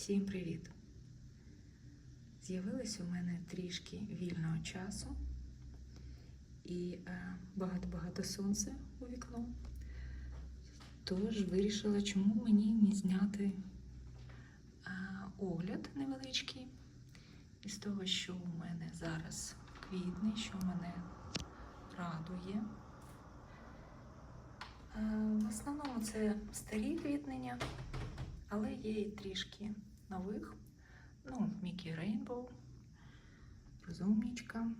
Всім привіт! З'явилось у мене трішки вільного часу і е, багато-багато сонця у вікно. Тож вирішила, чому мені не зняти е, огляд невеличкий із того, що у мене зараз квітне, що мене радує. Е, В основному це старі квітнення, але є і трішки нових. Ну, Мікі Рейнбоу, розумнічка,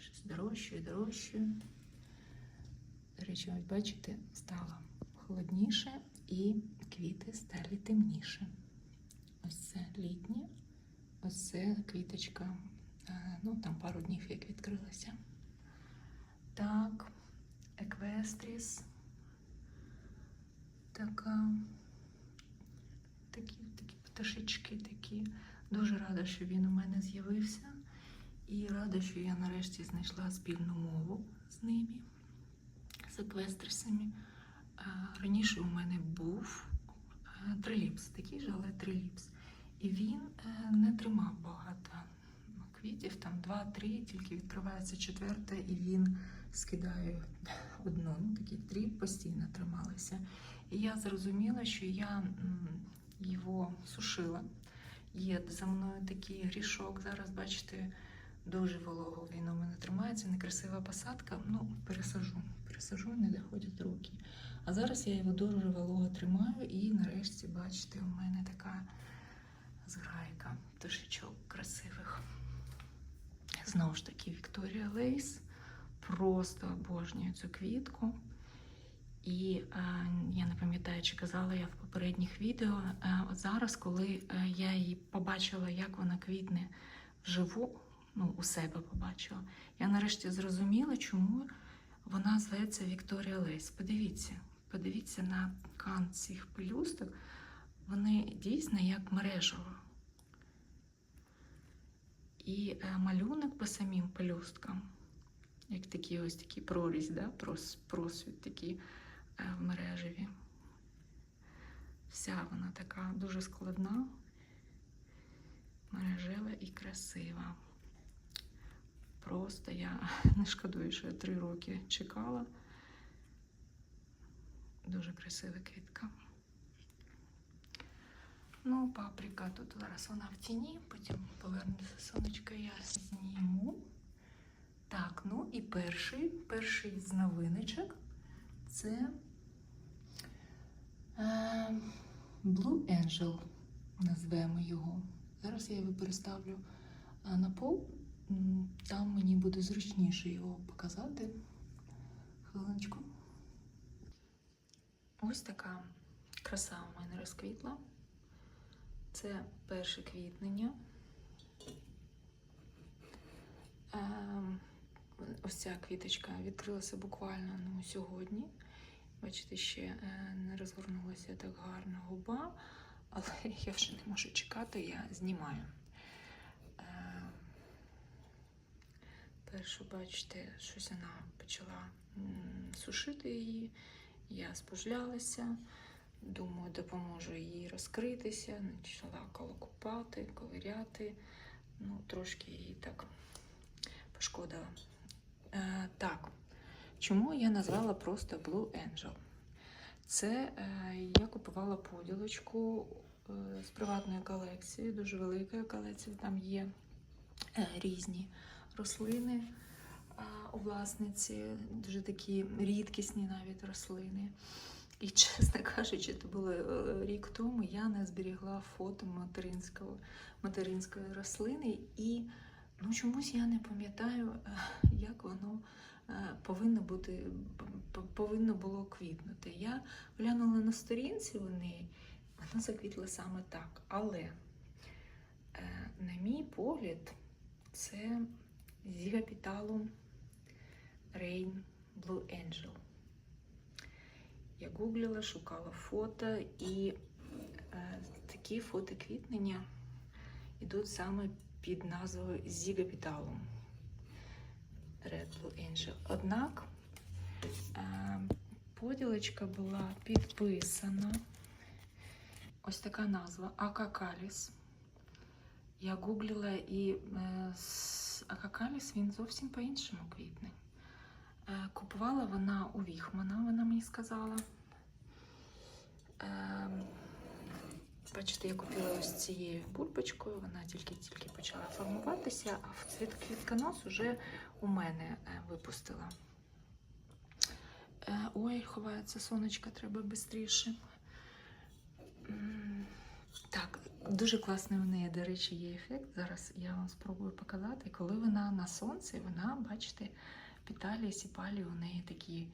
щось дорожче і дорожче. До речі, ось бачите, стало холодніше і квіти стали темніше. Ось це літнє, ось це квіточка. е, Ну, там пару днів як відкрилася. Так, еквестріс. Така такі, пташечки такі. Дуже рада, що він у мене з'явився. І рада, що я нарешті знайшла спільну мову з ними, з еквестрисами. Раніше у мене був е, триліпс, такий же, але триліпс. І він е, не тримав багато квітів, там два-три, тільки відкривається четверта, і він скидає одну. Ну, такі три постійно трималися. І я зрозуміла, що я його сушила. Є за мною такий грішок. Зараз, бачите, дуже волого він у мене тримається, некрасива посадка. Ну, пересажу, пересажу, не доходять руки. А зараз я його дуже волого тримаю, і нарешті, бачите, у мене така зграйка пташечок красивих. Знову ж таки, Вікторія Лейс. Просто обожнюю цю квітку. І е, я не пам'ятаю, чи казала я в попередніх відео. Е, от зараз, коли е, я її побачила, як вона квітне вживу, ну, у себе побачила, я нарешті зрозуміла, чому вона зветься Вікторія Лейс. Подивіться, подивіться на кант цих пелюсток. Вони дійсно як мережево. І малюнок по самим пелюсткам, як такі ось такі прорізь, да? прос, просвіт такий в мережеві. Вся вона така дуже складна, мережева і красива. Просто я не шкодую, що я три роки чекала. Дуже красива квітка. Ну, паприка тут зараз вона в тіні, потім повернеться сонечко, я зніму. Так, ну і перший, перший з новиночок це е, Blue Angel, назвемо його. Зараз я його переставлю на пол. Там мені буде зручніше його показати. Хвилиночку. Ось така краса у мене розквітла. Це перше квітнення. Ем, Ось ця квіточка відкрилася буквально ну, сьогодні. Бачите, ще е, не розгорнулася так гарно губа, але я вже не можу чекати, я знімаю. Ем, Першу, бачите, щось вона почала сушити її. Я спожлялася. Думаю, допоможу їй розкритися. Почала колокупати, ковиряти. Ну, трошки її так пошкодила. Е, так, чому я назвала просто Blue Angel? Це е, я купувала поділочку е, з приватної колекції, дуже великої колекції. Там є е, різні рослини у власниці, дуже такі рідкісні навіть рослини. І, чесно кажучи, це було рік тому, я не зберігла фото материнського, материнської рослини, і ну, чомусь я не пам'ятаю, як воно повинно бути, повинно було квітнути. Я глянула на сторінці у неї, вона заквітла саме так. Але, е, на мій погляд, це зі капіталу Rain Blue Angel. Я гуглила, шукала фото, і е, такі фото квітнення йдуть саме під назвою Зігапіталум Red Blue Angel. Однак е, поділочка була підписана. Ось така назва Акакаліс. Я гуглила і е, с- акакаліс він зовсім по-іншому квітне. Е, купувала вона у Віхмана, вона мені сказала. Е, бачите, я купила ось цією бульбочкою, вона тільки-тільки почала формуватися, а цвіт квітконос уже у мене е, випустила. Е, ой, ховається сонечко, треба швидше. Так, дуже класний у неї, до речі, є ефект. Зараз я вам спробую показати. Коли вона на сонці, вона, бачите, піталі, сіпалі у неї такі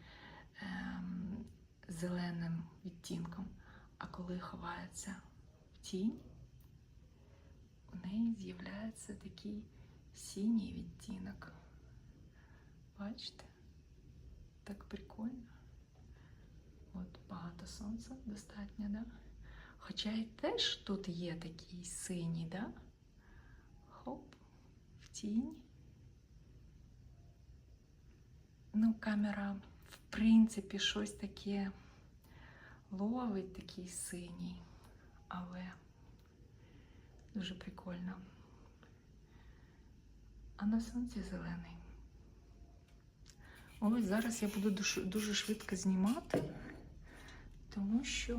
ем, зеленим відтінком. А коли ховається в тінь, у неї з'являється такий синій відтінок. Бачите? Так прикольно. От багато сонця достатньо, да? Хоча і теж тут є такий синій, да? Хоп, в тінь. Ну, камера, в принципі, щось таке ловить, такий синій, але дуже прикольно. А на сонці зелений. Ось зараз я буду дуже, швидко знімати, тому що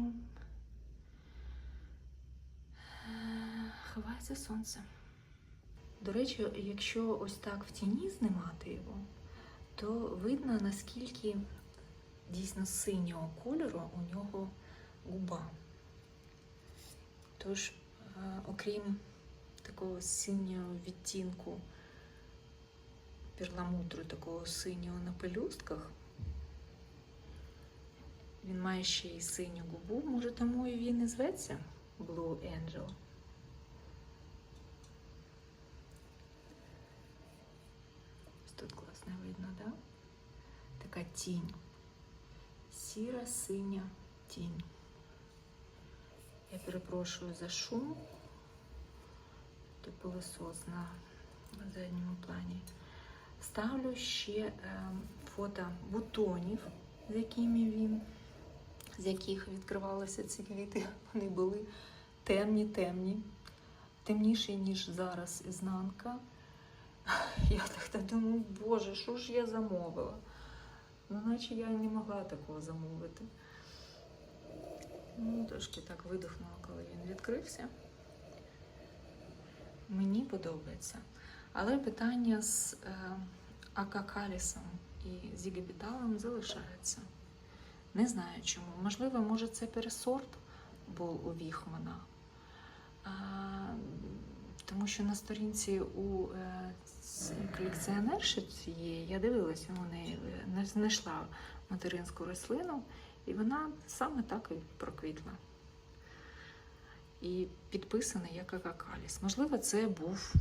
е, ховається сонце. До речі, якщо ось так в тіні знімати його, то видно, наскільки дійсно синього кольору у нього губа. Тож, е, окрім такого синього відтінку перламутру такого синього на пелюстках. Він має ще й синю губу, може тому і він і зветься Blue Angel. Ось тут класно видно, да? Така тінь. Сіра синя тінь. Я перепрошую за шум. Тут пилосос на задньому плані. Ставлю ще е, фото бутонів, з якими він, з яких відкривалися ці квіти. Вони були темні, темні, темніші, ніж зараз ізнанка. Я так думаю, боже, що ж я замовила? Ну, наче я не могла такого замовити. Ну, трошки так видихнула, коли він відкрився. Мені подобається. Але питання з е, акакалісом і зігабіталом залишається. Не знаю чому. Можливо, може це пересорт був у Віхмана. Тому що на сторінці у е, колекціонерші цієї я дивилася, у е, не знайшла материнську рослину, і вона саме так і проквітла. І підписаний як акакаліс. Можливо, це був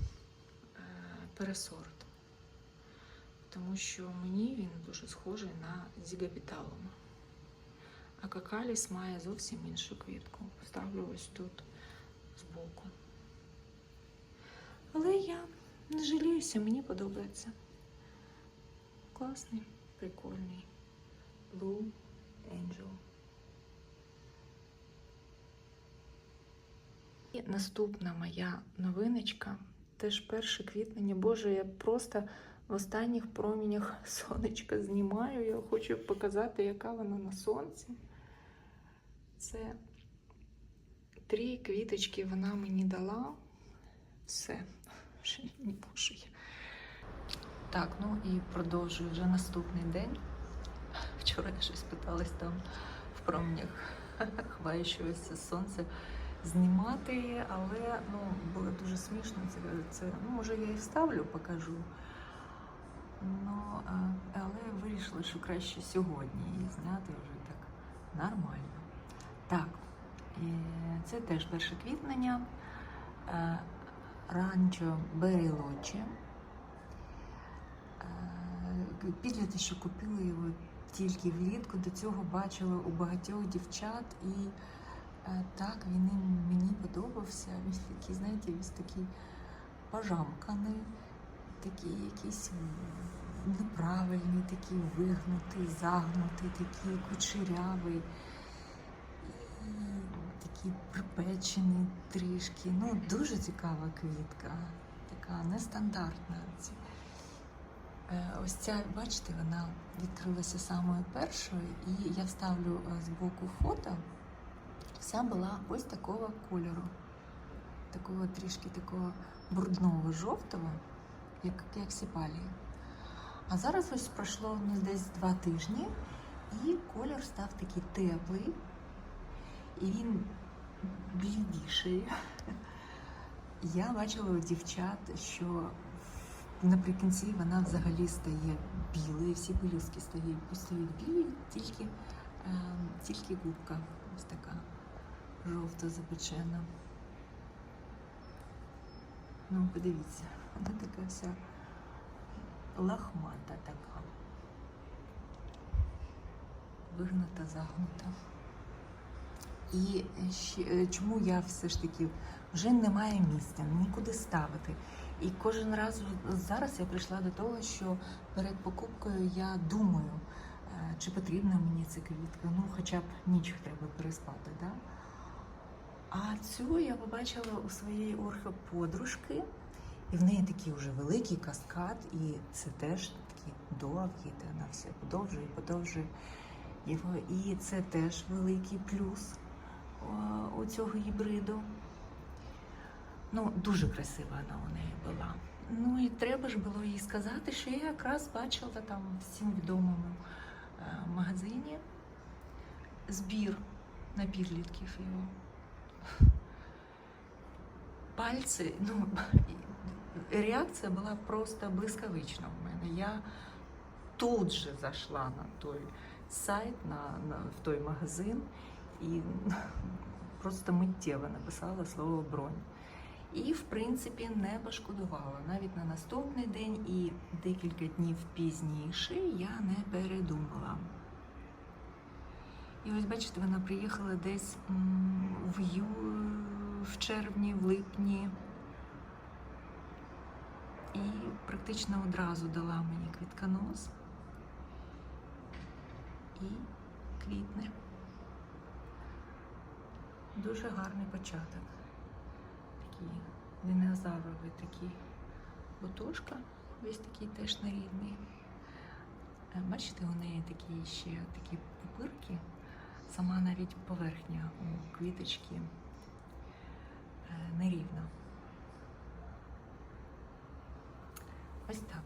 пересорт, тому що мені він дуже схожий на зігапіталум. А какаліс має зовсім іншу квітку. Ставлю ось тут збоку. Але я не жаліюся, мені подобається. Класний, прикольний. Blue Angel. І наступна моя новиночка теж перше квітнення. Боже, я просто в останніх промінях сонечка знімаю. Я хочу показати, яка вона на сонці. Це три квіточки вона мені дала. Все, вже не можу я. Так, ну і продовжую вже наступний день. Вчора я щось питалась там в променях хваючогося сонця знімати, її, але ну, було дуже смішно. Це, це, ну, може, я і вставлю, покажу. Ну, а, але вирішила, що краще сьогодні її зняти вже так нормально. Так, це теж перше квітнення. Е, Ранчо Берілочі. Е, Підлітки, що купили його тільки влітку, до цього бачила у багатьох дівчат і так він їм- мені подобався. Він такий, знаєте, він такий пожамканий, такий якийсь неправильний, такий вигнутий, загнутий, такий кучерявий. І такий припечений трішки. Ну, дуже цікава квітка, така нестандартна. Е, Ось ця, бачите, вона відкрилася самою першою, і я вставлю е, з боку фото. Вся була ось такого кольору, такого трішки такого брудного жовтого, як, як сіпалія. А зараз ось пройшло ну, десь два тижні, і колір став такий теплий, і він блідіший. Я бачила у дівчат, що наприкінці вона взагалі стає білою, всі пелюстки стають, стають білі, тільки, е, тільки губка ось така жовто запечена. Ну, подивіться, вона така вся лахмата така. Вигнута, загнута. І е, чому я все ж таки вже немає місця, нікуди ставити. І кожен раз зараз я прийшла до того, що перед покупкою я думаю, е, чи потрібна мені ця квітка. Ну, хоча б ніч треба переспати. Да? А цю я побачила у своєї орхоподружки, і в неї такий вже великий каскад, і це теж такий довгий, де вона все подовжує, подовжує його. І це теж великий плюс у цього гібриду. Ну, дуже красива вона у неї була. Ну і треба ж було їй сказати, що я якраз бачила там всім відомому е, магазині збір на підлітків його. Пальці, ну, реакція була просто блискавична в мене. Я тут же зайшла на той сайт, на, на, в той магазин і просто миттєво написала слово бронь. І, в принципі, не пошкодувала. Навіть на наступний день і декілька днів пізніше я не передумала. І ось бачите, вона приїхала десь в, ю... в червні, в липні. І практично одразу дала мені квітконос і квітне. Дуже гарний початок. Такий динозавровий такий бутошка, весь такий теж нарідний. Е, Бачите, у неї такі ще такі пупирки, сама навіть поверхня у квіточки е, нерівна. Ось так.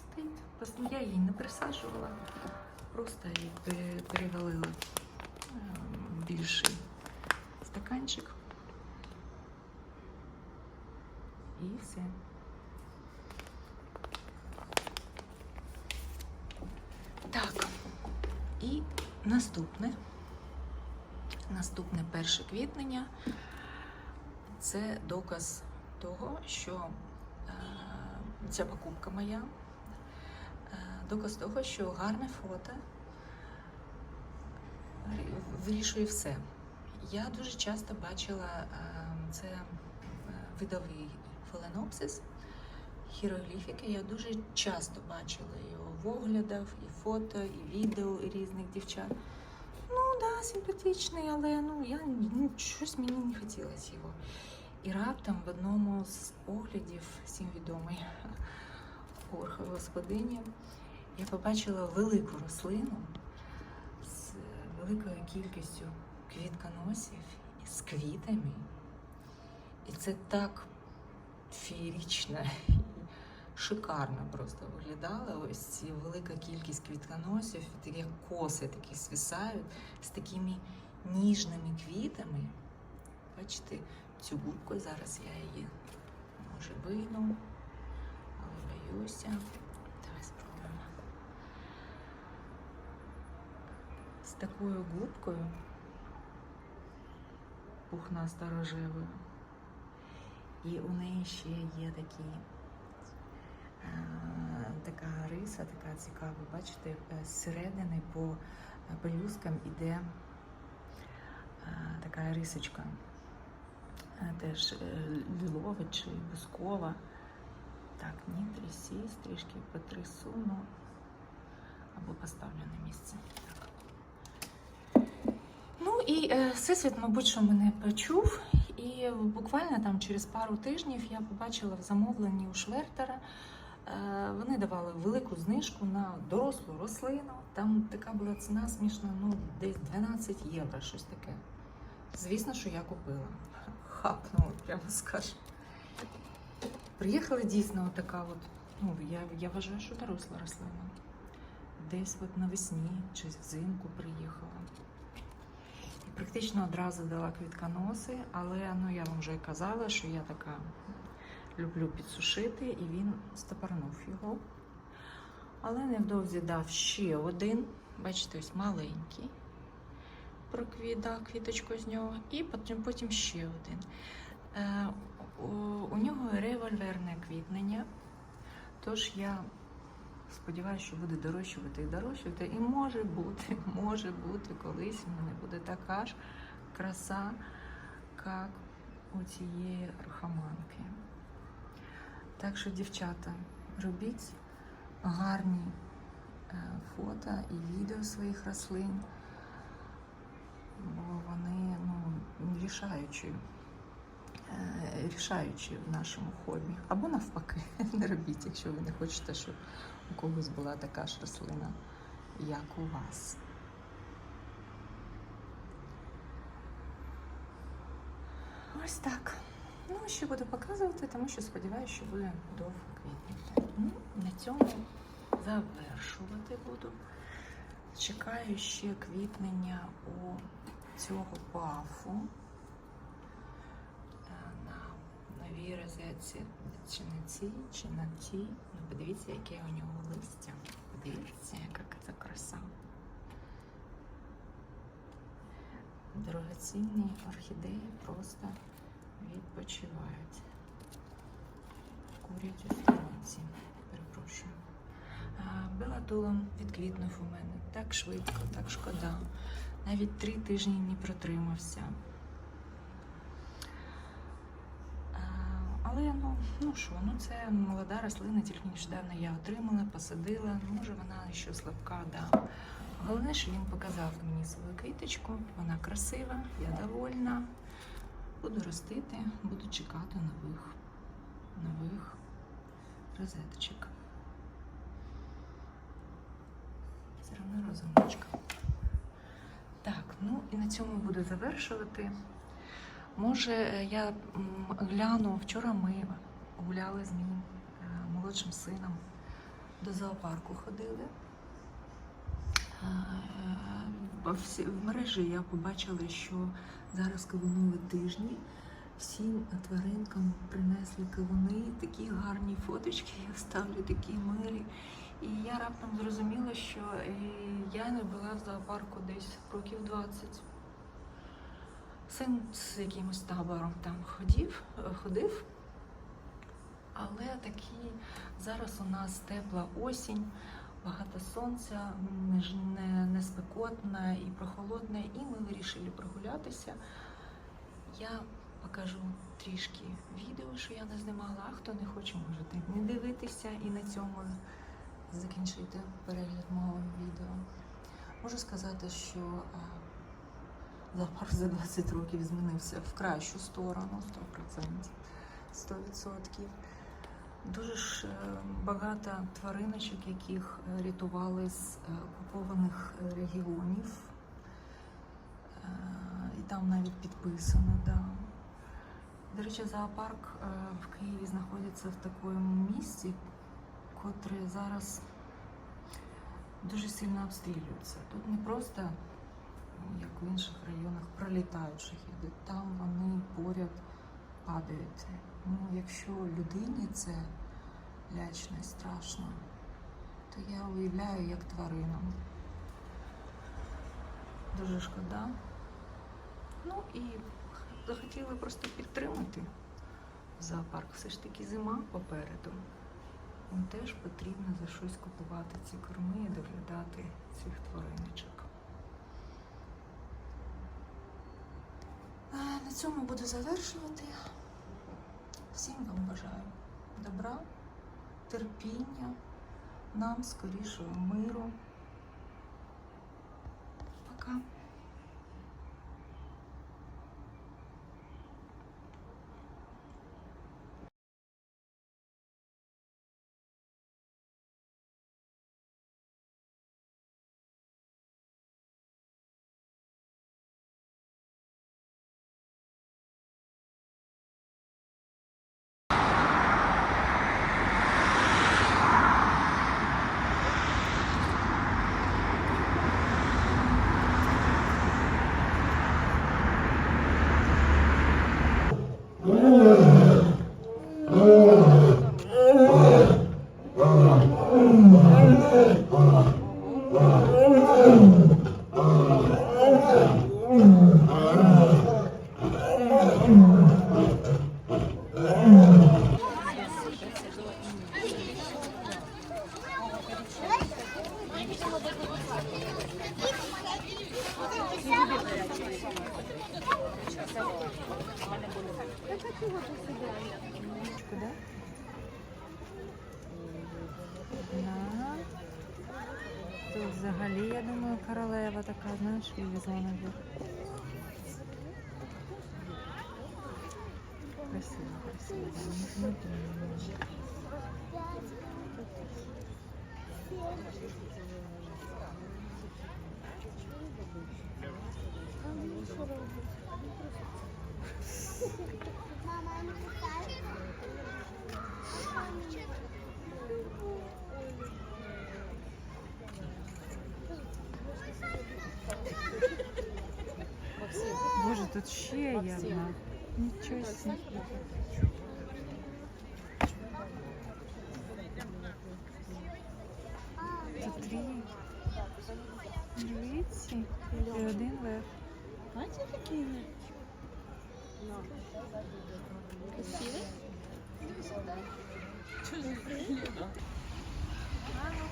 Стоїть. Я її не присаджувала, просто її перевалила е, більший стаканчик. І все. Так. І наступне. Наступне перше квітнення це доказ того, що е, ця покупка моя, е, доказ того, що гарне фото вирішує все. Я дуже часто бачила е, це видовий фаленопсис, хірогліфіки. Я дуже часто бачила його в оглядах, і фото, і відео і різних дівчат. Ну, да, симпатичний, але ну, я, ну, щось мені не хотілося його. І раптом в одному з оглядів, всім відомий орха господині, я побачила велику рослину з великою кількістю квітконосів і з квітами. І це так феєрично шикарно просто виглядало. Ось ці велика кількість квітконосів, такі коси такі свисають з такими ніжними квітами. Бачите, цю губку зараз я її може вийну, але боюся. Давай спробуємо. З такою губкою пухнаста рожевою. І у неї ще є такі, така риса, така цікава. Бачите, е, зсередини по е, пелюскам іде е, така рисочка. Е, Теж е, лілова чи бускова. Так, ні, трясісь, трішки потрясу, ну, або поставлю на місце. Так. Ну і е, всесвіт, мабуть, що мене почув. І буквально там через пару тижнів я побачила в замовленні у Швертера. Е, Вони давали велику знижку на дорослу рослину. Там така була ціна смішна, ну десь 12 євро, щось таке. Звісно, що я купила. Хапнула, прямо скажу. Приїхала дійсно така от, ну я, я вважаю, що доросла рослина. Десь от навесні чи взимку приїхала. І практично одразу дала квітконоси, але ну я вам вже казала, що я така люблю підсушити, і він стопорнув його. Але невдовзі дав ще один, бачите, ось маленький. Проквіда квіточку з нього, і потім, потім ще один. Е, у, у нього револьверне квітнення, тож я сподіваюся, що буде дорощувати і дорощувати. І може бути, може бути, колись в мене буде така ж краса, як у цієї рахаманки. Так що, дівчата, робіть гарні е, фото і відео своїх рослин, бо вони ну, рішаючі, е, рішаючі в нашому хобі. Або навпаки, не робіть, якщо ви не хочете, щоб у когось була така ж рослина, як у вас. Ось так. Ну, ще буду показувати, тому що сподіваюся, що ви довго квітнете. Ну, на цьому завершувати буду. Чекаю ще квітнення у цього пафу Е, на новій розетці. Чи на цій, чи на тій. Ну, подивіться, яке у нього листя. Подивіться, яка це краса. Дорогоцінні орхідеї просто відпочивають. Курять у сторонці. Перепрошую. А, Белатулом відквітнув у мене так швидко, так шкода. Навіть три тижні не протримався. Але ну, ну що, ну це молода рослина, тільки нещодавно я отримала, посадила. Може вона ще слабка, да. Головне, що він показав мені свою квіточку, вона красива, я довольна. Буду ростити, буду чекати нових, нових розеточок. Все одно розумничка. Так, ну і на цьому буду завершувати. Може, е, я гляну, вчора ми гуляли з моїм е, молодшим сином до зоопарку ходили. Е, всі- в мережі я побачила, що зараз кавунові тижні. Всім тваринкам принесли кавуни, такі гарні фоточки, я ставлю такі милі. І я раптом зрозуміла, що е, я не була в зоопарку десь років 20. Син з якимось табором там ходив, ходив. Але такі зараз у нас тепла осінь, багато сонця, не, не, не спекотна і прохолодна, і ми вирішили прогулятися. Я покажу трішки відео, що я не знімала, а хто не хоче, можете не дивитися і на цьому закінчити перегляд мого відео. Можу сказати, що зоопарк за 20 років змінився в кращу сторону, 100%. 100%. Дуже ж е, багато твариночок, яких е, рятували з е, окупованих регіонів. І там навіть підписано, да. До речі, зоопарк в Києві знаходиться в такому місці, котре зараз дуже сильно обстрілюється. Тут не просто, як в інших районах, пролітають шахіди, там вони поряд падають. Ну, якщо людині це лячно і страшно, то я уявляю, як тваринам. Дуже шкода. Ну і захотіли просто підтримати зоопарк. Все ж таки зима попереду. Їм теж потрібно за щось купувати ці корми і доглядати цих твариночок. На цьому буду завершувати. Всім вам бажаю добра, терпіння, нам скорішого миру. Пока. Hum. тут ще є одна. Нічого собі. Тут дві. Дивіться. І один верх. Бачите такі? Красиві? Вот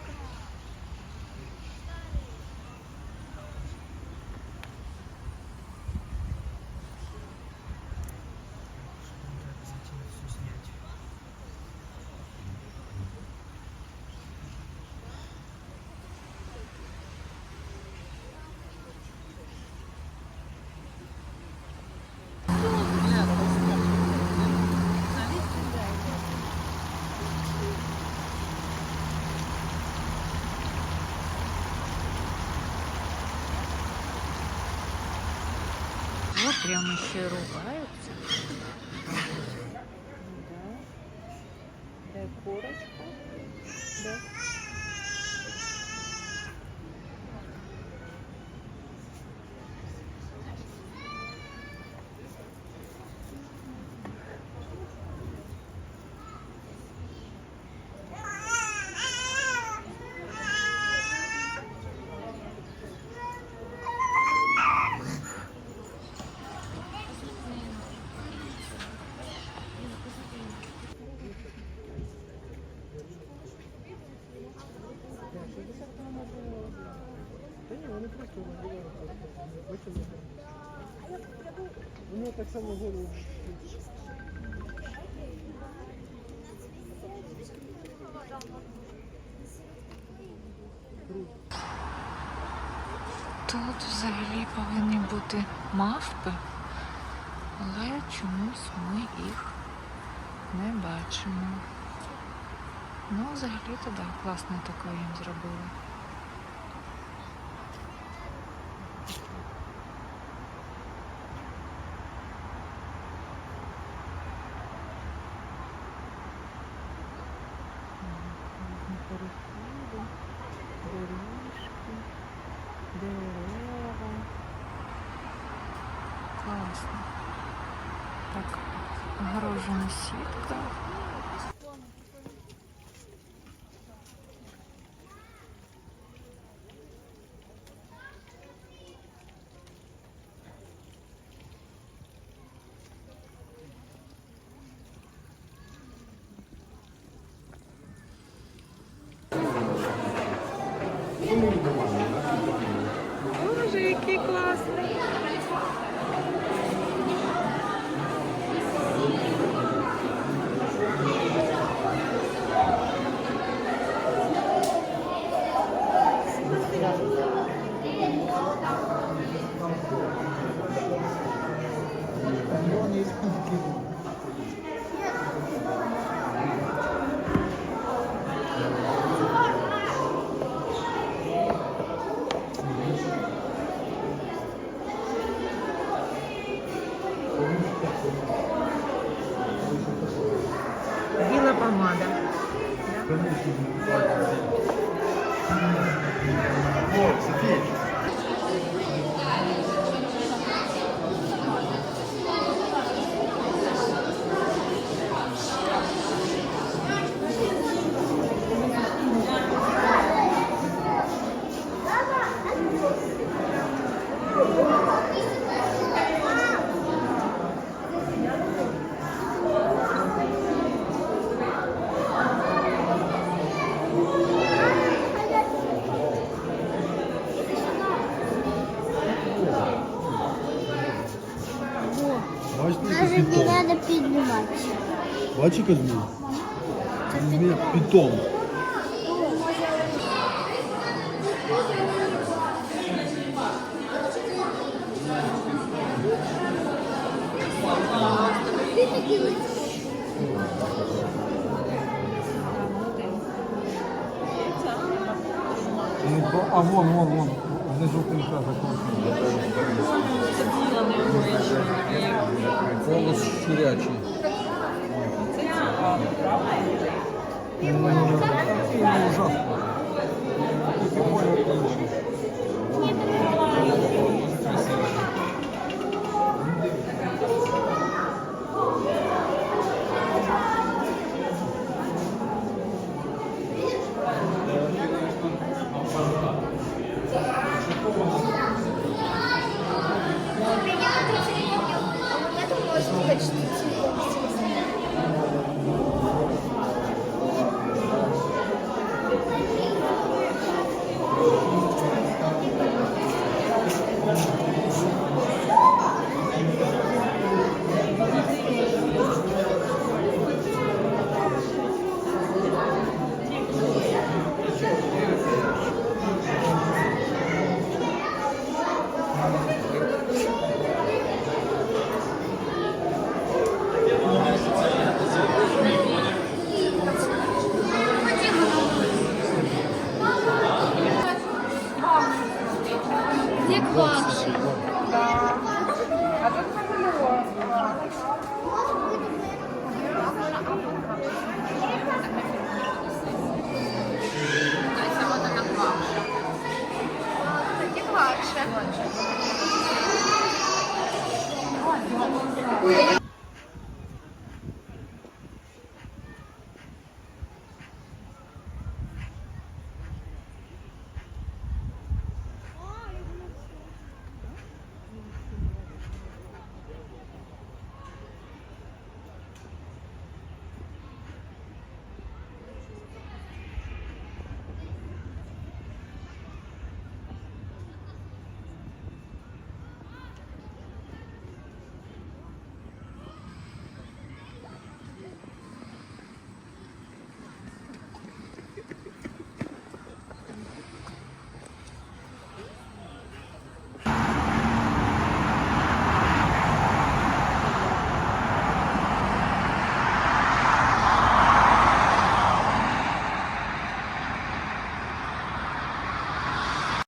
Прям еще ругаются. Да. курочка? Де? Так само голову. Тут взагалі повинні бути мавпи, але чомусь ми їх не бачимо. Ну, взагалі то да, класно таке їм зробили. Боже, помада. О, змія питон. Ну, то- а вон, вон, вон. Внизу кінця закручено. Голос щурячий. Ну, ужасно.